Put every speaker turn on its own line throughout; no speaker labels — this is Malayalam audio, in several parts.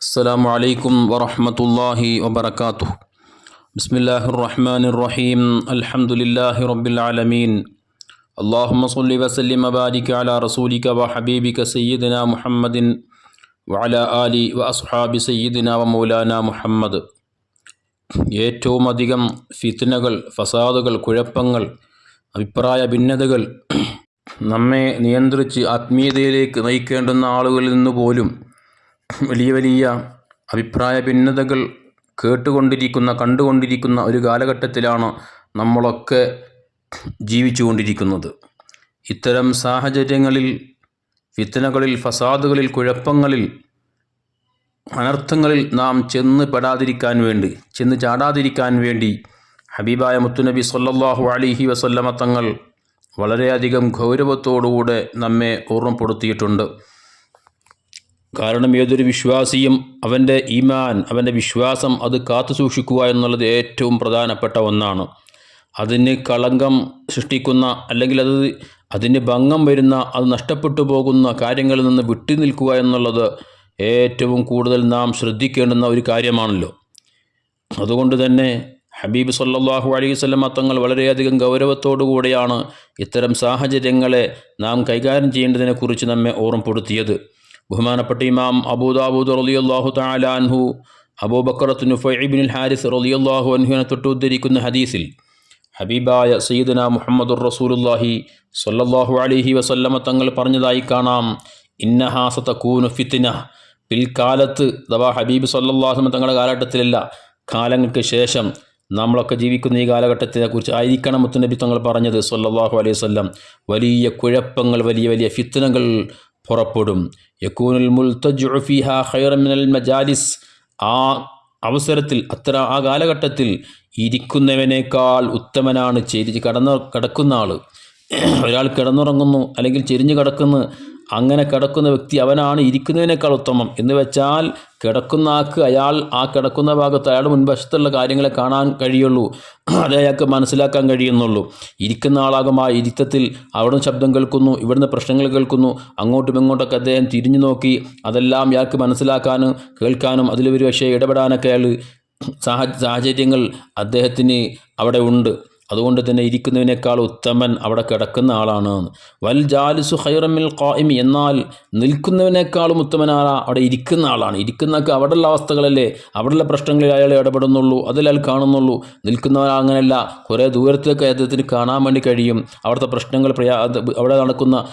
السلام عليكم ورحمة الله وبركاته بسم الله الرحمن الرحيم الحمد لله رب العالمين اللهم صل وسلم وبارك على رسولك وحبيبك سيدنا محمد وعلى آل وأصحاب سيدنا ومولانا محمد ഏറ്റവും അധികം ഫിത്നകൾ ഫസാദുകൾ കുഴപ്പങ്ങൾ അഭിപ്രായ ഭിന്നതകൾ നമ്മെ നിയന്ത്രിച്ച് ആത്മീയതയിലേക്ക് നയിക്കേണ്ടുന്ന ആളുകളിൽ നിന്ന് പോലും വലിയ വലിയ അഭിപ്രായ ഭിന്നതകൾ കേട്ടുകൊണ്ടിരിക്കുന്ന കണ്ടുകൊണ്ടിരിക്കുന്ന ഒരു കാലഘട്ടത്തിലാണ് നമ്മളൊക്കെ ജീവിച്ചു കൊണ്ടിരിക്കുന്നത് ഇത്തരം സാഹചര്യങ്ങളിൽ ഫിത്തനകളിൽ ഫസാദുകളിൽ കുഴപ്പങ്ങളിൽ അനർത്ഥങ്ങളിൽ നാം ചെന്ന് പെടാതിരിക്കാൻ വേണ്ടി ചെന്ന് ചാടാതിരിക്കാൻ വേണ്ടി ഹബീബായ മുത്തുനബി സല്ലാഹു അലിഹി വസല്ലമ തങ്ങൾ വളരെയധികം ഗൗരവത്തോടുകൂടെ നമ്മെ ഓർമ്മപ്പെടുത്തിയിട്ടുണ്ട്. കാരണം ഏതൊരു വിശ്വാസിയും അവന്റെ ഈമാൻ അവന്റെ വിശ്വാസം അത് കാത്തു സൂക്ഷിക്കുക എന്നുള്ളത് ഏറ്റവും പ്രധാനപ്പെട്ട ഒന്നാണ്. അതിന് കളങ്കം സൃഷ്ടിക്കുന്ന അല്ലെങ്കിൽ അത് അതിന് ഭംഗം വരുന്ന അത് നഷ്ടപ്പെട്ടു പോകുന്ന കാര്യങ്ങളിൽ നിന്ന് വിട്ടു നിൽക്കുക എന്നുള്ളത് ഏറ്റവും കൂടുതൽ നാം ശ്രദ്ധിക്കേണ്ടുന്ന ഒരു കാര്യമാണല്ലോ. അതുകൊണ്ട് തന്നെ ഹബീബ് സല്ലാഹു അലൈഹി വസല്ലമ തങ്ങൾ വളരെയധികം ഗൗരവത്തോടു കൂടെയാണ് ഇത്തരം സാഹചര്യങ്ങളെ നാം കൈകാര്യം ചെയ്യേണ്ടതിനെക്കുറിച്ച് നമ്മെ ഓർമ്മപ്പെടുത്തിയത്. ബഹുമാനപ്പെട്ട ഇമാം അബൂദാബൂദ് റളിയല്ലാഹു തആല അൻഹു അബൂബക്കറത്ത് നുഫൈബിൻ ഹാരിസ് റളിയല്ലാഹു അൻഹുവിനെ തൊട്ട് ഉദ്ധരിക്കുന്ന ഹദീസിൽ ഹബീബായ സയ്യിദന മുഹമ്മദുർ റസൂലുല്ലാഹി സ്വല്ലല്ലാഹു അലൈഹി വസല്ലമ തങ്ങൾ പറഞ്ഞതായി കാണാം. ഇന്നഹാസത്ത കൂനു ഫിത്തിന പിൽക്കാലത്ത് അഥവാ ഹബീബ് സല്ലല്ലാഹു തങ്ങളുടെ കാലഘട്ടത്തിലല്ല കാലങ്ങൾക്ക് ശേഷം നമ്മളൊക്കെ ജീവിക്കുന്ന ഈ കാലഘട്ടത്തെക്കുറിച്ച് ആയിരിക്കണം മുത്തുനബി തങ്ങൾ പറഞ്ഞത് സല്ലല്ലാഹു അലൈഹി വല്ലം വലിയ കുഴപ്പങ്ങൾ വലിയ വലിയ ഫിത്തനകൾ പുറപ്പെടും. യക്കൂനുൽ മുൽത്തജുഫിഹ ഖൈറൻ മിനൽ മജാലിസ്. ആ അവസരത്തിൽ അത്ര ആ കാലഘട്ടത്തിൽ ഇരിക്കുന്നവനേക്കാൾ ഉത്തമനാണ്. ചെരിച്ച് കടന്നു കിടക്കുന്ന ആൾ ഒരാൾ കിടന്നുറങ്ങുന്നു അല്ലെങ്കിൽ ചെരിഞ്ഞു കിടക്കുന്നു. അങ്ങനെ കിടക്കുന്ന വ്യക്തി അവനാണ് ഇരിക്കുന്നതിനേക്കാൾ ഉത്തമം. എന്ന് വെച്ചാൽ കിടക്കുന്ന ആൾക്ക് അയാൾ ആ കിടക്കുന്ന ഭാഗത്ത് അയാൾ മുൻവശത്തുള്ള കാര്യങ്ങളെ കാണാൻ കഴിയുള്ളൂ. അത് അയാൾക്ക് മനസ്സിലാക്കാൻ കഴിയുന്നുള്ളൂ. ഇരിക്കുന്ന ആളാകും ആ ഇരുത്തത്തിൽ അവിടുന്ന് ശബ്ദം കേൾക്കുന്നു ഇവിടുന്ന് പ്രശ്നങ്ങൾ കേൾക്കുന്നു. അങ്ങോട്ടും ഇങ്ങോട്ടൊക്കെ അദ്ദേഹം തിരിഞ്ഞു നോക്കി. അതെല്ലാം ഇയാൾക്ക് മനസ്സിലാക്കാനും കേൾക്കാനും അതിലൊരു പക്ഷേ ഇടപെടാനൊക്കെ അയാൾ സാഹ സാഹചര്യങ്ങൾ അദ്ദേഹത്തിന് അവിടെ ഉണ്ട്. അതുകൊണ്ട് തന്നെ ഇരിക്കുന്നതിനേക്കാൾ ഉത്തമൻ അവിടെ കിടക്കുന്ന ആളാണ് വൽ ജാലിസു ഹൈറമിൽ ഖായിമി എന്നാൽ നിൽക്കുന്നതിനേക്കാളും ഉത്തമനാണ് അവിടെ ഇരിക്കുന്ന ആളാണ്. ഇരിക്കുന്നൊക്കെ അവിടെയുള്ള അവസ്ഥകളല്ലേ? അവിടെയുള്ള പ്രശ്നങ്ങളിൽ അയാൾ ഇടപെടുന്നുള്ളൂ അതിൽ കാണുന്നുള്ളൂ. നിൽക്കുന്നവർ അങ്ങനെയല്ല. കുറേ ദൂരത്തേക്ക് അദ്ദേഹത്തിന് കാണാൻ വേണ്ടി കഴിയും. അവിടുത്തെ പ്രശ്നങ്ങൾ പ്രയാ അവിടെ നടക്കുന്ന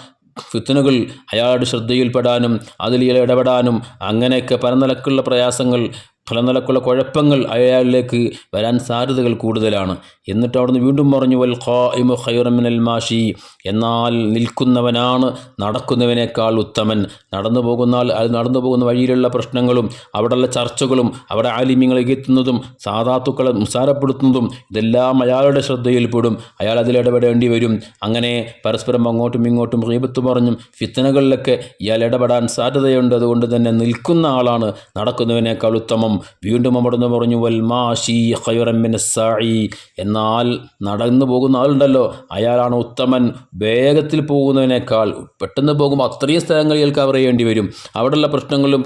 ഫിത്തനുകൾ അയാളുടെ ശ്രദ്ധയിൽപ്പെടാനും അതിൽ ഇടപെടാനും അങ്ങനെയൊക്കെ പല നിലക്കുള്ള പ്രയാസങ്ങൾ പല നിലക്കുള്ള കുഴപ്പങ്ങൾ അയാളിലേക്ക് വരാൻ സാധ്യതകൾ കൂടുതലാണ്. എന്നിട്ട് അവിടുന്ന് വീണ്ടും പറഞ്ഞു വൽ ഖായിമു ഖൈറമിനൽ മാഷി. എന്നാൽ നിൽക്കുന്നവനാണ് നടക്കുന്നവനേക്കാൾ ഉത്തമൻ. നടന്നു പോകുന്ന അത് നടന്നു പോകുന്ന വഴിയിലുള്ള പ്രശ്നങ്ങളും അവിടെയുള്ള ചർച്ചകളും അവിടെ ആലിമ്യങ്ങളെ എത്തുന്നതും സാധാത്തുക്കളെ നിസാരപ്പെടുത്തുന്നതും ഇതെല്ലാം അയാളുടെ ശ്രദ്ധയിൽപ്പെടും അയാൾ അതിലിടപെടേണ്ടി വരും. അങ്ങനെ പരസ്പരം അങ്ങോട്ടും ഇങ്ങോട്ടും റീബത്ത് പറഞ്ഞും ഫിത്തനകളിലൊക്കെ ഇയാൾ ഇടപെടാൻ സാധ്യതയുണ്ട്. അതുകൊണ്ട് തന്നെ നിൽക്കുന്ന ആളാണ് നടക്കുന്നവനേക്കാൾ ഉത്തമം. വീണ്ടും അവിടുന്ന് പറഞ്ഞു വൽമാഷി ഖൈറമ്മിന് സായി. എന്നാൽ നടന്നു പോകുന്ന ആളുണ്ടല്ലോ. അയാളാണ് ഉത്തമൻ. വേഗത്തിൽ പോകുന്നതിനേക്കാൾ പെട്ടെന്ന് പോകുമ്പോൾ അത്രയും സ്ഥലങ്ങൾ ഇയാൾക്ക് കവർ ചെയ്യേണ്ടി വരും. അവിടെയുള്ള പ്രശ്നങ്ങളിലും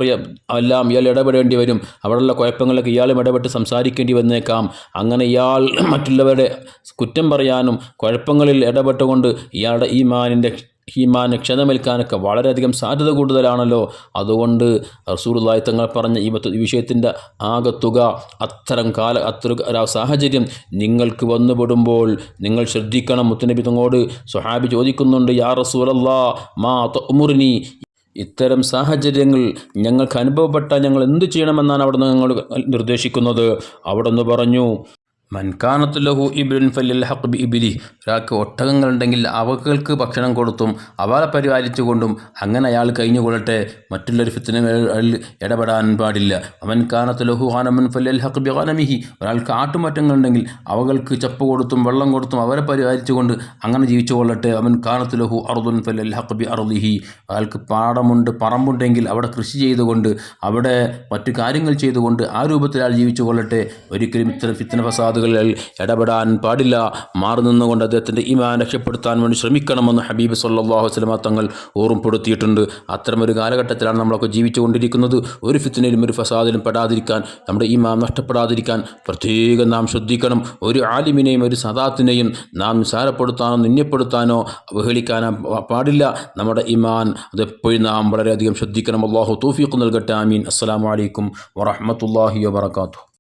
എല്ലാം ഇയാൾ ഇടപെടേണ്ടി വരും. അവിടെയുള്ള കുഴപ്പങ്ങളൊക്കെ ഇയാളും ഇടപെട്ട് സംസാരിക്കേണ്ടി വന്നേക്കാം. അങ്ങനെ ഇയാൾ മറ്റുള്ളവരുടെ കുറ്റം പറയാനും കുഴപ്പങ്ങളിൽ ഇടപെട്ടുകൊണ്ട് ഇയാളുടെ ഈ മാനിന്റെ ഈമാന് ക്ഷതമേൽക്കാനൊക്കെ വളരെയധികം സാധ്യത കൂടുതലാണല്ലോ. അതുകൊണ്ട് റസൂറുല്ലായി തങ്ങൾ പറഞ്ഞ ഈ വിഷയത്തിന്റെ ആകത്തുക അത്തരം കാല അത്ര സാഹചര്യം നിങ്ങൾക്ക് വന്നുപെടുമ്പോൾ നിങ്ങൾ ശ്രദ്ധിക്കണം. മുത്തനബി തങ്ങോട് സുഹാബി ചോദിക്കുന്നുണ്ട് യാ റസൂലല്ലാ മാ തൊമുറിനി ഇത്തരം സാഹചര്യങ്ങൾ ഞങ്ങൾക്ക് അനുഭവപ്പെട്ട ഞങ്ങൾ എന്ത് ചെയ്യണമെന്നാണ് അവിടുന്ന് ഞങ്ങൾ നിർദ്ദേശിക്കുന്നത്. അവിടെ നിന്ന് പറഞ്ഞു മൻകാനത്ത് ലഹു ഇബിൻ ഫല്ലിൽ ഹക്ക് ബി ഇബിലി. ഒരാൾക്ക് ഒട്ടകങ്ങളുണ്ടെങ്കിൽ അവകൾക്ക് ഭക്ഷണം കൊടുത്തും അവളെ പരിപാലിച്ചുകൊണ്ടും അങ്ങനെ അയാൾ കഴിഞ്ഞുകൊള്ളട്ടെ. മറ്റുള്ളൊരു ഫിത്തിനുകളിൽ ഇടപെടാൻ പാടില്ല. അവൻ കാനത്ത് ലഹു ഹാനമൻ ഫലിൽ ഹക്ക് ബി ഹാനമിഹി ഒരാൾക്ക് ആട്ടുമറ്റങ്ങളുണ്ടെങ്കിൽ അവകൾക്ക് ചപ്പ് കൊടുത്തും വെള്ളം കൊടുത്തും അവരെ പരിപാലിച്ചുകൊണ്ട് അങ്ങനെ ജീവിച്ചു കൊള്ളട്ടെ അവൻ കാനത്തുലഹു അറുദുൻ ഫലിൽ ഹക്ക് ബി അറുദിഹി ഒരാൾക്ക് പാടമുണ്ട് പറമ്പുണ്ടെങ്കിൽ അവിടെ കൃഷി ചെയ്തുകൊണ്ട് അവിടെ മറ്റു കാര്യങ്ങൾ ചെയ്തുകൊണ്ട് ആ രൂപത്തിൽ അയാൾ ജീവിച്ചു കൊള്ളട്ടെ ഒരിക്കലും ഇത്തരം ഫിത്തന ഫസാദ് ഫിത്നാകളിൽ ഇടപെടാൻ പാടില്ല. മാറി നിന്നുകൊണ്ട് അദ്ദേഹത്തിന്റെ ഈമാൻ രക്ഷപ്പെടുത്താൻ വേണ്ടി ശ്രമിക്കണമെന്ന് ഹബീബ് സല്ലാഹു വസ്ലമ തങ്ങൾ ഓർമ്മപ്പെടുത്തിയിട്ടുണ്ട്. അത്തരമൊരു കാലഘട്ടത്തിലാണ് നമ്മളൊക്കെ ജീവിച്ചുകൊണ്ടിരിക്കുന്നത്. ഒരു ഫിത്തിനയിലും ഒരു ഫസാദിലും പെടാതിരിക്കാൻ നമ്മുടെ ഇമാം നഷ്ടപ്പെടാതിരിക്കാൻ പ്രത്യേകം നാം ശ്രദ്ധിക്കണം. ഒരു ആലിമിനെയും ഒരു സദാത്തിനെയും നാം നിസാരപ്പെടുത്താനോ നിന്യപ്പെടുത്താനോ അവഹേളിക്കാനോ പാടില്ല. നമ്മുടെ ഈമാൻ അതെപ്പോഴും നാം വളരെയധികം ശ്രദ്ധിക്കണം. അള്ളാഹു തൗഫീഖ് നൽകട്ടെ. ആമീൻ. അസ്സലാമു അലൈക്കും വറഹ്മത്തുള്ളാഹി വബറകാതുഹു.